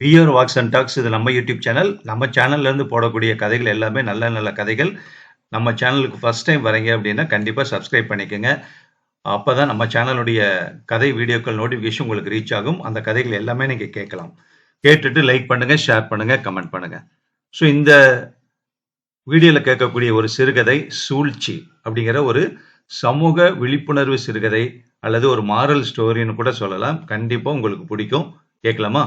VR walks and tax இது நம்ம YouTube channel நம்ம சேனல்லேருந்து போடக்கூடிய கதைகள் எல்லாமே நல்ல நல்ல கதைகள். நம்ம சேனலுக்கு ஃபர்ஸ்ட் டைம் வரீங்க அப்படின்னா கண்டிப்பாக சப்ஸ்கிரைப் பண்ணிக்கோங்க. அப்போ தான் நம்ம சேனலுடைய கதை வீடியோக்கள் நோட்டிஃபிகேஷன் உங்களுக்கு ரீச் ஆகும். அந்த கதைகள் எல்லாமே நீங்கள் கேட்கலாம். கேட்டுட்டு லைக் பண்ணுங்கள் ஷேர் பண்ணுங்கள் கமெண்ட் பண்ணுங்கள் ஸோ இந்த வீடியோவில் கேட்கக்கூடிய ஒரு சிறுகதை சூழ்ச்சி அப்படிங்கிற ஒரு சமூக விழிப்புணர்வு சிறுகதை அல்லது ஒரு மாரல் ஸ்டோரின்னு கூட சொல்லலாம். கண்டிப்பாக உங்களுக்கு பிடிக்கும். கேட்கலாமா?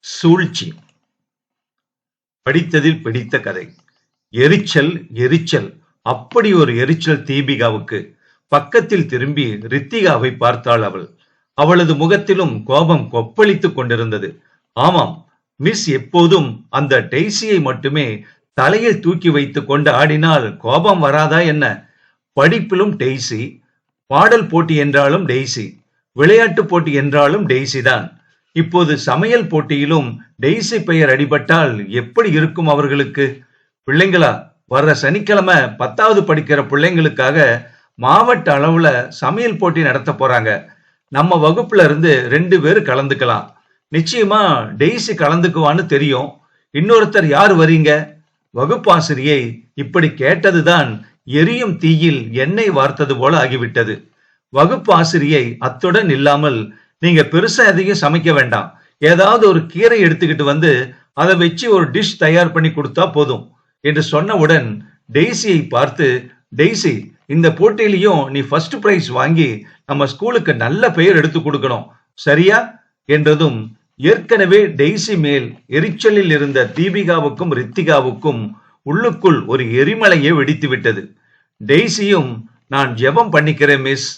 சூழ்ச்சி. படித்ததில் பிடித்த கதை. எரிச்சல் எரிச்சல். அப்படி ஒரு எரிச்சல் தீபிகாவுக்கு. பக்கத்தில் திரும்பி ரித்திகாவை பார்த்தாள் அவள். அவளது முகத்திலும் கோபம் கொப்பளித்துக் கொண்டிருந்தது. ஆமாம் மிஸ் எப்போதும் அந்த டெய்ஸியை மட்டுமே தலையில் தூக்கி வைத்து கொண்டு ஆடினால் கோபம் வராதா என்ன? படிப்பிலும் டெய்ஸி பாடல் போட்டி என்றாலும் டெய்ஸி விளையாட்டு போட்டி என்றாலும் டெய்ஸி தான் இப்போது சமையல் போட்டியிலும் டெய்ஸி பெயர் அடிபட்டால் எப்படி இருக்கும் அவர்களுக்கு? பிள்ளைங்களா வர்ற சனிக்கிழமை பத்தாவது படிக்கிற பிள்ளைங்களுக்காக மாவட்ட அளவுல சமையல் போட்டி நடத்த போறாங்க. நம்ம வகுப்புல இருந்து ரெண்டு பேர் கலந்துக்கலாம். நிச்சயமா டெய்ஸி கலந்துக்குவான்னு தெரியும். இன்னொருத்தர் யார் வரீங்க? வகுப்பாசிரியை இப்படி கேட்டதுதான் எரியும் தீயில் எண்ணெய் வார்த்தது போல ஆகிவிட்டது. வகுப்பு ஆசிரியை அத்துடன் இல்லாமல் நீங்க பெருசா எதையும் சமைக்க வேண்டாம். ஏதாவது ஒரு கீரை எடுத்துக்கிட்டு வந்து அதை வச்சு ஒரு டிஷ் தயார் பண்ணி கொடுத்தா போதும். என்று சொன்னவுடன் டெய்ஸியை பார்த்து டெய்ஸி இந்த போட்டியிலையும் நீ ஃபர்ஸ்ட் பிரைஸ் வாங்கி நம்ம ஸ்கூலுக்கு நல்ல பெயர் எடுத்து கொடுக்கணும். சரியா? என்றதும் ஏற்கனவே டெய்ஸி மேல் எரிச்சலில் இருந்த தீபிகாவுக்கும் ரித்திகாவுக்கும் உள்ளுக்குள் ஒரு எரிமலையே வெடித்து விட்டது டெய்ஸியும் நான் ஜெபம் பண்ணிக்கிறேன் மிஸ்.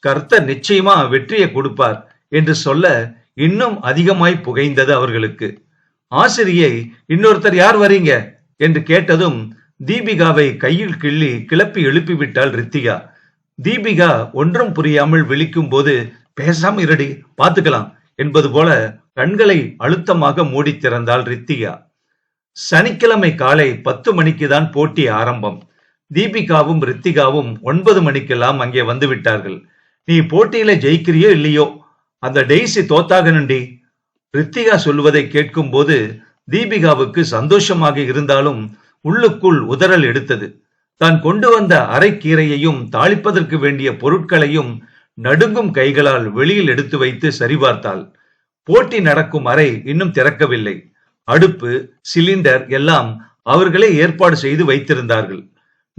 கர்த்தர் நிச்சயமா வெற்றியை கொடுப்பார் என்று சொல்ல இன்னும் அதிகமாய் புகைந்தது அவர்களுக்கு. ஆசிரியை இன்னொருத்தர் யார் வரீங்க? என்று கேட்டதும் தீபிகாவை கையில் கிள்ளி கிளப்பி எழுப்பிவிட்டாள் ரித்திகா. தீபிகா ஒன்றும் புரியாமல் விழிக்கும் போது பேசாம இருடி பார்த்துக்கலாம் என்பது போல கண்களை அழுத்தமாக மூடி திறந்தாள் ரித்திகா. சனிக்கிழமை காலை பத்து மணிக்கு தான் போட்டி ஆரம்பம். தீபிகாவும் ரித்திகாவும் ஒன்பது மணிக்கெல்லாம் அங்கே வந்து விட்டார்கள். நீ போட்டியில ஜெயிக்கிறியோ இல்லையோ? அந்த டெய்ஸி தோத்தாகணுண்டி ரித்திகா சொல்வதை கேட்கும் போது தீபிகாவுக்கு சந்தோஷமாக இருந்தாலும் உள்ளுக்குள் உதறல் எடுத்தது. தான் கொண்டு வந்த அரைக்கீரையையும் தாளிப்பதற்கு வேண்டிய பொருட்களையும் நடுங்கும் கைகளால் வெளியில் எடுத்து வைத்து சரிபார்த்தாள். போட்டி நடக்கும் அறை இன்னும் திறக்கவில்லை. அடுப்பு சிலிண்டர் எல்லாம் அவர்களே ஏற்பாடு செய்து வைத்திருந்தார்கள்.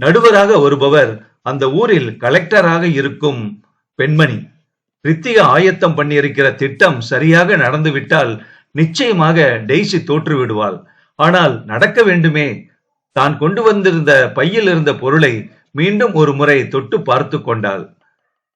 நடுவராக வருபவர் அந்த ஊரில் கலெக்டராக இருக்கும் பெண்மணி ரித்திகா ஆயத்தம் பண்ணியிருக்கிற திட்டம் சரியாக நடந்துவிட்டால் நிச்சயமாக டெய்ஸி தோற்று விடுவாள் ஆனால் நடக்க வேண்டுமே. தான் கொண்டு வந்திருந்த பையில் இருந்த பொருளை மீண்டும் ஒரு முறை தொட்டு பார்த்து கொண்டாள்.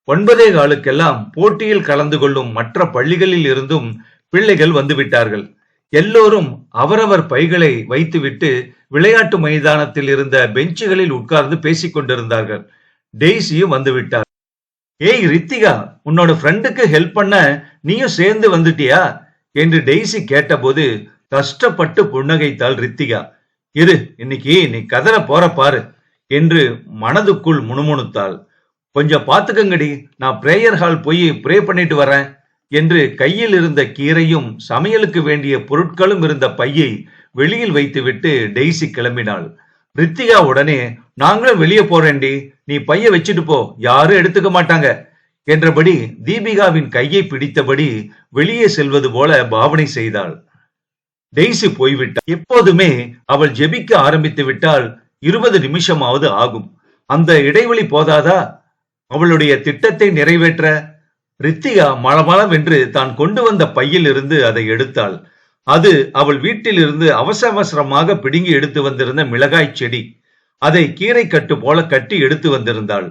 ஒன்பதே காலுக்கெல்லாம் போட்டியில் கலந்து கொள்ளும் மற்ற பள்ளிகளில் இருந்தும் பிள்ளைகள் வந்துவிட்டார்கள். எல்லோரும் அவரவர் பைகளை வைத்துவிட்டு விளையாட்டு மைதானத்தில் இருந்த பெஞ்சுகளில் உட்கார்ந்து பேசிக் கொண்டிருந்தார்கள் டெய்ஸியும் வந்துவிட்டார். ஏய் ரித்திகா உன்னோட ஃப்ரெண்டுக்கு ஹெல்ப் பண்ண நீயும் சேர்ந்து வந்துட்டியா? என்று டெய்ஸி கேட்டபோது கஷ்டப்பட்டு புன்னகைத்தாள் ரித்திகா. இரு இன்னைக்கு நீ கதற போற பாரு என்று மனதுக்குள் முணுமுணுத்தாள். கொஞ்சம் பாத்துக்கங்கடி நான் பிரேயர் ஹால் போய் ப்ரே பண்ணிட்டு வரேன் என்று கையில் இருந்த கீரையும் சமையலுக்கு வேண்டிய பொருட்களும் இருந்த பையை வெளியில் வைத்துவிட்டு டெய்ஸி கிளம்பினாள். ரித்திகா உடனே நாங்களும் வெளியே போறேன்டி. நீ பைய வச்சுட்டு போ. யாரும் எடுத்துக்க மாட்டாங்க. என்றபடி தீபிகாவின் கையை பிடித்தபடி வெளியே செல்வது போல பாவனை செய்தாள். டெய்ஸி போய்விட்டாள். எப்போதுமே அவள் ஜெபிக்க ஆரம்பித்து விட்டால் இருபது நிமிஷமாவது ஆகும். அந்த இடைவெளி போதாதா? அவளுடைய திட்டத்தை நிறைவேற்ற ரித்திகா மளமளவென்று தான் கொண்டு வந்த பையில் இருந்து அதை எடுத்தாள். அது அவள் வீட்டில் இருந்து அவசர அவசரமாக பிடுங்கி எடுத்து வந்திருந்த மிளகாய் செடி. அதை கீரை கட்டு போல கட்டி எடுத்து வந்திருந்தாள்.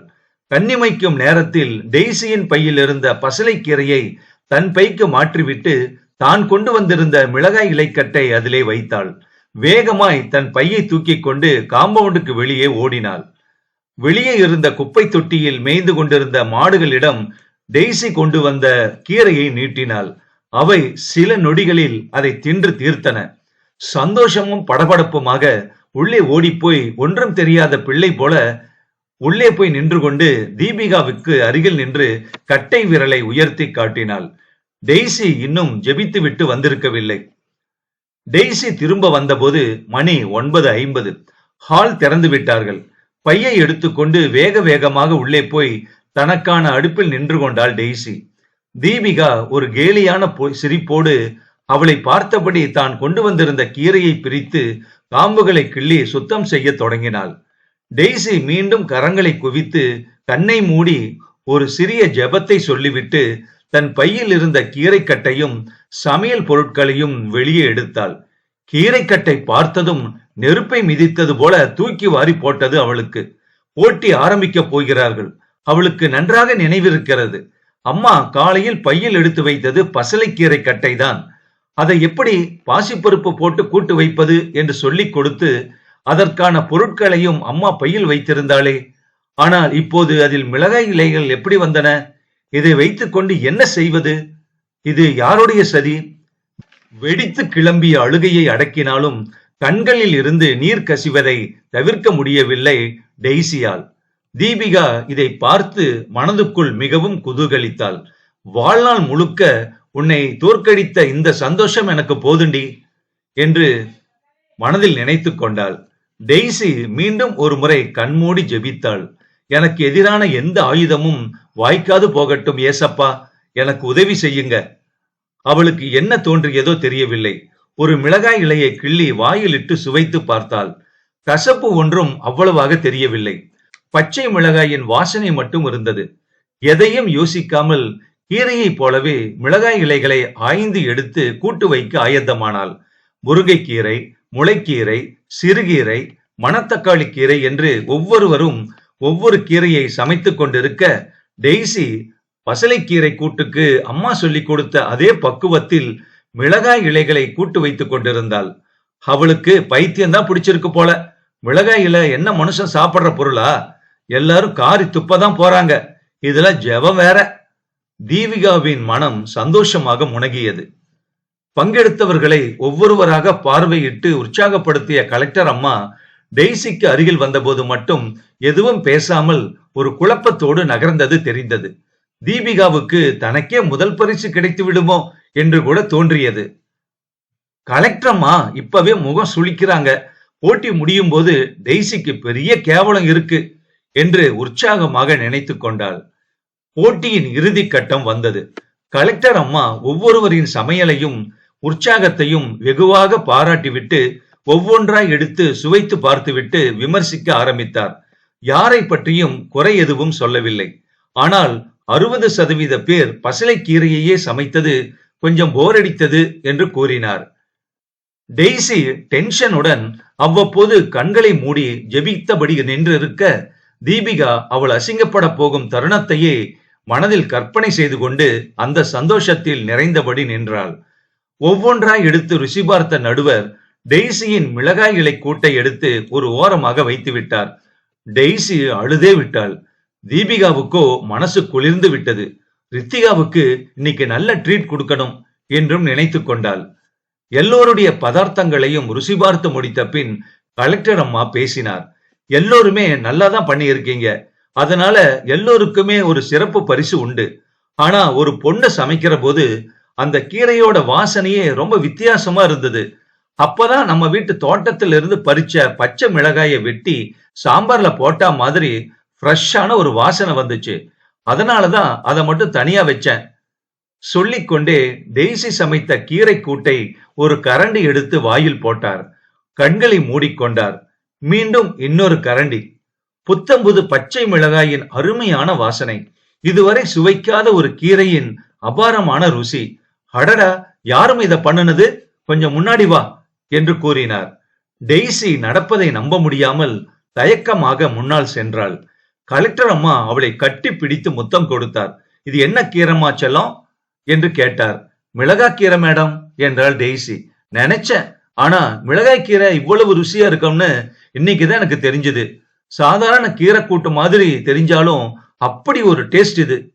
கண்ணிமைக்கும் நேரத்தில் டெய்ஸியின் பையில் இருந்த பசலைக்கீரையை தன் பைக்கு மாற்றிவிட்டு தான் கொண்டு வந்திருந்த மிளகாய் இலைக்கட்டை அதிலே வைத்தாள். வேகமாய் தன் பையை தூக்கிக் கொண்டு காம்பவுண்டுக்கு வெளியே ஓடினாள். வெளியே இருந்த குப்பை தொட்டியில் மேய்ந்து கொண்டிருந்த மாடுகளிடம் டெய்ஸி கொண்டு வந்த கீரையை நீட்டினாள். அவை சில நொடிகளில் அதை தின்று தீர்த்தன. சந்தோஷமும் படபடப்புமாக உள்ளே ஓடிப்போய் ஒன்றும் தெரியாத பிள்ளை போல உள்ளே போய் நின்று கொண்டு தீபிகாவுக்கு அருகில் நின்று கட்டை விரலை உயர்த்தி காட்டினாள். டெய்ஸி இன்னும் ஜெபித்து விட்டு வந்திருக்கவில்லை. டெய்ஸி திரும்ப வந்தபோது மணி ஒன்பது ஐம்பது. ஹால் திறந்து விட்டார்கள். பையை எடுத்துக்கொண்டு வேக வேகமாக உள்ளே போய் தனக்கான அடுப்பில் நின்று கொண்டாள் டெய்ஸி தீபிகா ஒரு கேலியான பொ- சிரிப்போடு அவளை பார்த்தபடி தான் கொண்டு வந்திருந்த கீரையை பிரித்து காம்புகளை கிள்ளி சுத்தம் செய்ய தொடங்கினாள். டெய்ஸி மீண்டும் கரங்களை குவித்து கண்ணை மூடி ஒரு சிறிய ஜெபத்தை சொல்லிவிட்டு தன் பையில் இருந்த கீரைக்கட்டையும் சமையல் பொருட்களையும் வெளியே எடுத்தாள். கீரைக்கட்டை பார்த்ததும் நெருப்பை மிதித்தது போல தூக்கி வாரி போட்டது அவளுக்கு. போட்டி ஆரம்பிக்கப் போகிறார்கள். அவளுக்கு நன்றாக நினைவிருக்கிறது. அம்மா காலையில் பையில் எடுத்து வைத்தது பசலைக்கீரை கட்டை தான் அதை எப்படி பாசிப்பருப்பு போட்டு கூட்டு வைப்பது என்று சொல்லிக் கொடுத்து அதற்கான பொருட்களையும் அம்மா பையில் வைத்திருந்தாளே. ஆனால் இப்போது அதில் மிளகாய் இலைகள் எப்படி வந்தன? இதை வைத்துக்கொண்டு என்ன செய்வது? இது யாருடைய சதி? வெடித்து கிளம்பிய அழுகையை அடக்கினாலும் கண்களில் இருந்து நீர் கசிவதை தவிர்க்க முடியவில்லை டெய்சியால். தீபிகா இதை பார்த்து மனதுக்குள் மிகவும் குதூகலித்தாள். வாழ்நாள் முழுக்க உன்னை தோற்கடித்த இந்த சந்தோஷம் எனக்கு போதுண்டி என்று மனதில் நினைத்துக் கொண்டாள். டெய்ஸி மீண்டும் ஒரு முறை கண்மூடி ஜெபித்தாள். எனக்கு எதிரான எந்த ஆயுதமும் வாய்க்காது போகட்டும் ஏசப்பா எனக்கு உதவி செய்யுங்க. அவளுக்கு என்ன தோன்றியதோ தெரியவில்லை. ஒரு மிளகாய் இலையை கிள்ளி வாயிலிட்டு சுவைத்து பார்த்தாள். கசப்பு ஒன்றும் அவ்வளவாக தெரியவில்லை. பச்சை மிளகாயின் வாசனை மட்டும் இருந்தது. எதையும் யோசிக்காமல் கீரையைப் போலவே மிளகாய் இலைகளை ஆய்ந்து எடுத்து கூட்டு வைக்க ஆயத்தமானாள். முருங்கைக்கீரை முளைக்கீரை சிறுகீரை மணத்தக்காளி கீரை என்று ஒவ்வொருவரும் ஒவ்வொரு கீரையை சமைத்து கொண்டிருக்க டெய்ஸி பசலைக்கீரை கூட்டுக்கு அம்மா சொல்லிக் கொடுத்த அதே பக்குவத்தில் மிளகாய் இலைகளை கூட்டு வைத்துக் கொண்டிருந்தாள். அவளுக்கு பைத்தியம் தான் பிடிச்சிருக்கு போல. மிளகாய் இலை என்ன மனுஷன் சாப்பிடுற பொருளா? எல்லாரும் காரி துப்பதான் போறாங்க. இதுல ஜெபம் வேற. தீபிகாவின் மனம் சந்தோஷமாக முனகியது. பங்கெடுத்தவர்களை ஒவ்வொருவராக பார்வையிட்டு உற்சாகப்படுத்திய கலெக்டர் அம்மா டெய்ஸிக்கு அருகில் வந்தபோது மட்டும் எதுவும் பேசாமல் ஒரு குழப்பத்தோடு நகர்ந்தது தெரிந்தது. தீபிகாவுக்கு தனக்கே முதல் பரிசு கிடைத்து விடுமோ என்று கூட தோன்றியது. கலெக்டர் அம்மா இப்பவே முகம் சுளிக்கிறாங்க. போட்டி முடியும் போது டெய்ஸிக்கு பெரிய கேவலம் இருக்கு. என்று உற்சாகமாக நினைத்து கொண்டாள். போட்டியின் இறுதி கட்டம் வந்தது. கலெக்டர் அம்மா ஒவ்வொருவரின் சமையலையும் உற்சாகத்தையும் வெகுவாக பாராட்டிவிட்டு ஒவ்வொன்றாய் எடுத்து சுவைத்து பார்த்துவிட்டு விமர்சிக்க ஆரம்பித்தார். யாரை பற்றியும் குறை எதுவும் சொல்லவில்லை. ஆனால் அறுபது சதவீத பேர் பசலைக்கீரையையே சமைத்தது கொஞ்சம் போரடித்தது என்று கூறினார். டெய்ஸி டென்ஷனுடன் அவ்வப்போது கண்களை மூடி ஜெபித்தபடி நின்றிருக்க தீபிகா அவள் அசிங்கப்பட போகும் தருணத்தையே மனதில் கற்பனை செய்து கொண்டு அந்த சந்தோஷத்தில் நிறைந்தபடி நின்றாள். ஒவ்வொன்றாய் எடுத்து ருசி பார்த்த நடுவர் டெய்ஸியின் மிளகாய் இலை கூட்டை எடுத்து ஒரு ஓரமாக வைத்து விட்டார். டெய்ஸி அழுதே விட்டாள். தீபிகாவுக்கோ மனசு குளிர்ந்து விட்டது. ரித்திகாவுக்கு இன்னைக்கு நல்ல ட்ரீட் கொடுக்கணும் என்றும் நினைத்து கொண்டாள். எல்லோருடைய பதார்த்தங்களையும் ருசி பார்த்து முடித்த பின் கலெக்டர் அம்மா பேசினார். எல்லோருமே நல்லா தான் பண்ணியிருக்கீங்க. அதனால எல்லோருக்குமே ஒரு சிறப்பு பரிசு உண்டு. ஆனா ஒரு பொண்ணை சமைக்கிற போது அந்த கீரையோட வாசனையே ரொம்ப வித்தியாசமா இருந்தது. அப்பதான் நம்ம வீட்டு தோட்டத்துல இருந்து பறிச்ச பச்சை மிளகாயை வெட்டி சாம்பார்ல போட்டா மாதிரி ஃப்ரெஷ்ஷான ஒரு வாசனை வந்துச்சு. அதனாலதான் அதை மட்டும் தனியா வச்சேன். சொல்லிக்கொண்டே டெய்ஸி சமைத்த கீரை கூட்டை ஒரு கரண்டி எடுத்து வாயில் போட்டார். கண்களை மூடிக்கொண்டார். மீண்டும் இன்னொரு கரண்டி. புத்தம்புது பச்சை மிளகாயின் அருமையான வாசனை. இதுவரை சுவைக்காத ஒரு கீரையின் அபாரமான ருசி. அடடா யாரும் இதை பண்ணுனது? கொஞ்சம் முன்னாடி வா என்று கூறினார். டெய்ஸி நடப்பதை நம்ப முடியாமல் தயக்கமாக முன்னால் சென்றாள். கலெக்டர் அம்மா அவளை கட்டி பிடித்து முத்தம் கொடுத்தார். இது என்ன கீரம்மா செல்லம்? என்று கேட்டார். மிளகா கீரை மேடம் என்றாள் டெய்ஸி நினைச்சேன். ஆனா மிளகாய் கீரை இவ்வளவு ருசியா இருக்கும்னு இன்னைக்குதான் எனக்கு தெரிஞ்சது. சாதாரண கீரை கூட்டு மாதிரி தெரிஞ்சாலும் அப்படி ஒரு டேஸ்ட் இது.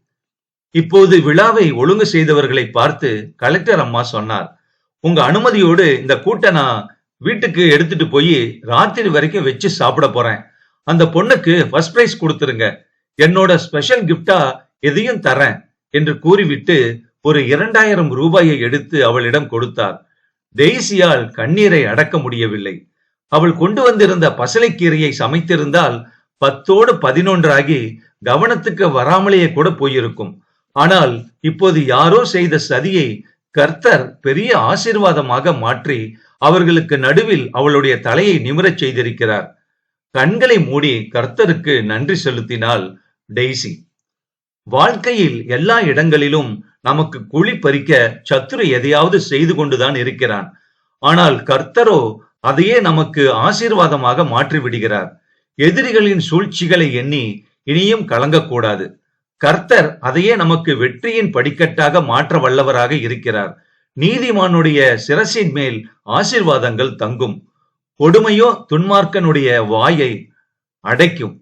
இப்போது விழாவை ஒழுங்கு செய்தவர்களை பார்த்து கலெக்டர் அம்மா சொன்னார் உங்க அனுமதியோடு இந்த கூட்டை நான் வீட்டுக்கு எடுத்துட்டு போய் ராத்திரி வரைக்கும் வச்சு சாப்பிட போறேன். அந்த பொண்ணுக்கு ஃபர்ஸ்ட் பிரைஸ் கொடுத்துருங்க. என்னோட ஸ்பெஷல் கிஃப்டா எதையும் தரேன் என்று கூறிவிட்டு ஒரு இரண்டாயிரம் ரூபாயை எடுத்து அவளிடம் கொடுத்தார். டெய்சியால் கண்ணீரை அடக்க முடியவில்லை. அவள் கொண்டு வந்திருந்த பசலைக்கீரையை சமைத்திருந்தால் பத்தோடு பதினொன்றாகி கவனத்துக்கு வராமலேயே கூட போயிருக்கும். ஆனால் இப்போது யாரோ செய்த சதியை கர்த்தர் பெரிய ஆசீர்வாதமாக மாற்றி அவர்களுக்கு நடுவில் அவளுடைய தலையை நிமிரச் செய்திருக்கிறார். கண்களை மூடி கர்த்தருக்கு நன்றி செலுத்தினாள் டெய்சி. வாழ்க்கையில் எல்லா இடங்களிலும் நமக்கு குழி பறிக்க சத்துரு எதையாவது செய்து கொண்டுதான் இருக்கிறான். ஆனால் கர்த்தரோ அதையே நமக்கு ஆசீர்வாதமாக மாற்றி விடுகிறார் எதிரிகளின் சூழ்ச்சிகளை எண்ணி இனியும் கலங்கக்கூடாது. கர்த்தர் அதையே நமக்கு வெற்றியின் படிக்கட்டாக மாற்ற வல்லவராக இருக்கிறார். நீதிமானுடைய சிரசின் மேல் ஆசீர்வாதங்கள் தங்கும். கொடுமையோ துன்மார்க்கனுடைய வாயை அடைக்கும்.